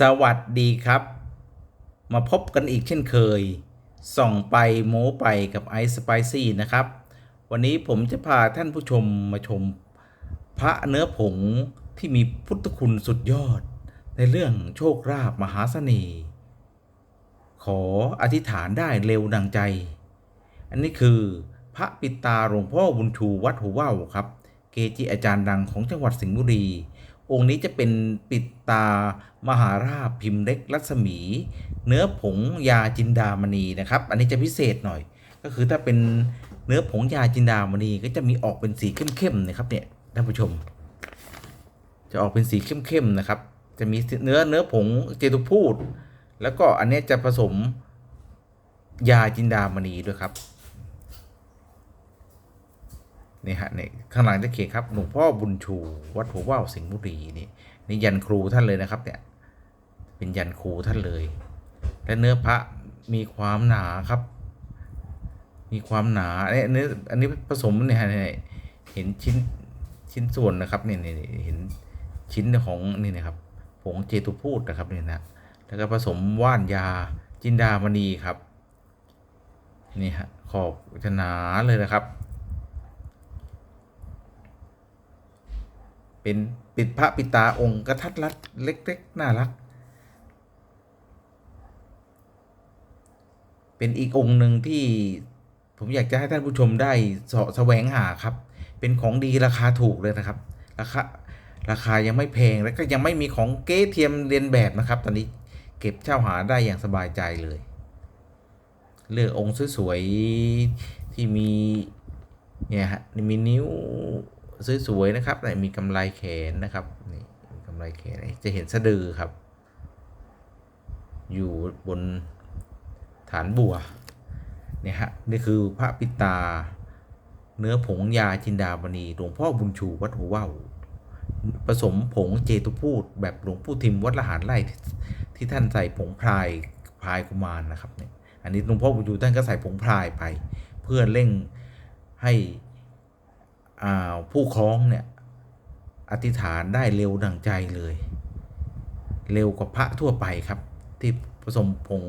สวัสดีครับ มาพบกันอีกเช่นเคย ส่องไปโม้ไปกับไอซ์สไปซี่นะครับ วันนี้ผมจะพาท่านผู้ชมมาชม พระเนื้อผงที่มีพุทธคุณสุดยอด ในเรื่องโชคลาภมหาเสน่ห์ ขออธิษฐานได้เร็วดังใจ อันนี้คือพระปิตาหลวงพ่อบุญชูวัดหัวว่าวครับ เกจิอาจารย์ดังของจังหวัดสิงห์บุรี องค์นี้จะเป็นปิตามหาราชพิมพ์เล็กรัศมี เนื้อผงยาจินดามณีนะครับ อันนี้จะพิเศษหน่อย ก็คือถ้าเป็นเนื้อผงยาจินดามณีก็จะมีออกเป็นสีเข้มๆนะครับเนี่ยท่านผู้ชม จะออกเป็นสีเข้มๆนะครับ จะมีเนื้อเนื้อผงเจตุพูด แล้วก็อันนี้จะผสมยาจินดามณีด้วยครับ นี่ฮะนี่ข้างหลังจะเขียนครับหลวงพ่อบุญชูวัดหัวว่าวสิงห์บุรีนี่นี่ยันครูท่านเลยนะครับเนี่ยเป็นยันครูท่านเลย และเนื้อพระมีความหนาครับ มีความหนาเอ้ยเนื้ออันนี้ผสมเนี่ยเห็นชิ้นชิ้นส่วนนะครับเนี่ยเนี่ยเนี่ยเห็นชิ้นของนี่นะครับผงเจตุพูดนะครับเนี่ยนะแล้วก็ผสมว่านยาจินดามณีครับนี่ฮะขอบจะหนาเลยนะครับ เป็นปิดพระปิตาองค์กระทัดรัดเล็กๆ น่ารัก เป็นอีกองค์หนึ่งที่ผมอยากจะให้ท่านผู้ชมได้เสาะแสวงหาครับ เป็นของดีราคาถูกเลยนะครับ ราคาราคายังไม่แพงแล้วก็ยังไม่มีของเก๊เทียมเรียนแบบนะครับ ตอนนี้เก็บเช่าหาได้อย่างสบายใจเลย เลือกองค์สวยๆที่มีเนี่ยฮะมีนิ้ว สวยๆนะครับเนี่มีกำไลแขนนะครับนี่กำไลแขนจะเห็นสะดือครับ อยู่บนฐานบัวเนี่ยฮะนี่คือพระปิตา เนื้อผงยาจินดามณีหลวงพ่อบุญชูวัดหัวว่าวผสมผงเจตุพูดแบบหลวงปู่ทิมวัดละหารไร่ที่ท่านใส่ผงพรายพรายกุมารนะครับเนี่ยอันนี้หลวงพ่อบุญชูท่านก็ใส่ผงพรายไป เพื่อเร่งให้ ผู้คล้องเนี่ยอธิษฐานได้เร็วดังใจเลย เร็วกว่าพระทั่วไปครับ ที่ผสมผง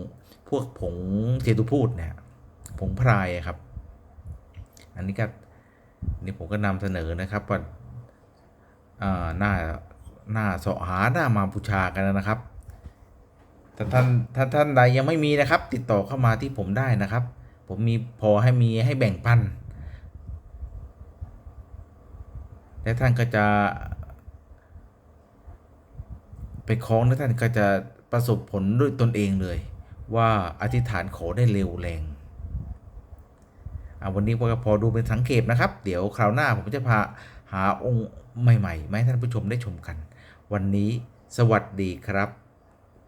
พวกผงเจตุพูดเนี่ยผงพรายครับ อันนี้ก็นี่ผมก็นำเสนอนะครับว่าหน้าหน้าเสาะหาหน้ามาบูชากันนะครับถ้าท่านถ้าท่านใดยังไม่มีนะครับ ติดต่อเข้ามาที่ผมได้นะครับ ผมมีพอให้มีให้แบ่งปัน และท่านก็จะ ไปคล้องและท่านก็จะประสบผลด้วยตนเองเลย ว่าอธิษฐานขอได้เร็วแรงวันนี้ก็พอดูเป็นสังเกตนะครับ เดี๋ยวคราวหน้าผมจะพาหาองค์ใหม่ๆมาให้ท่านผู้ชมได้ชมกัน วันนี้สวัสดีครับ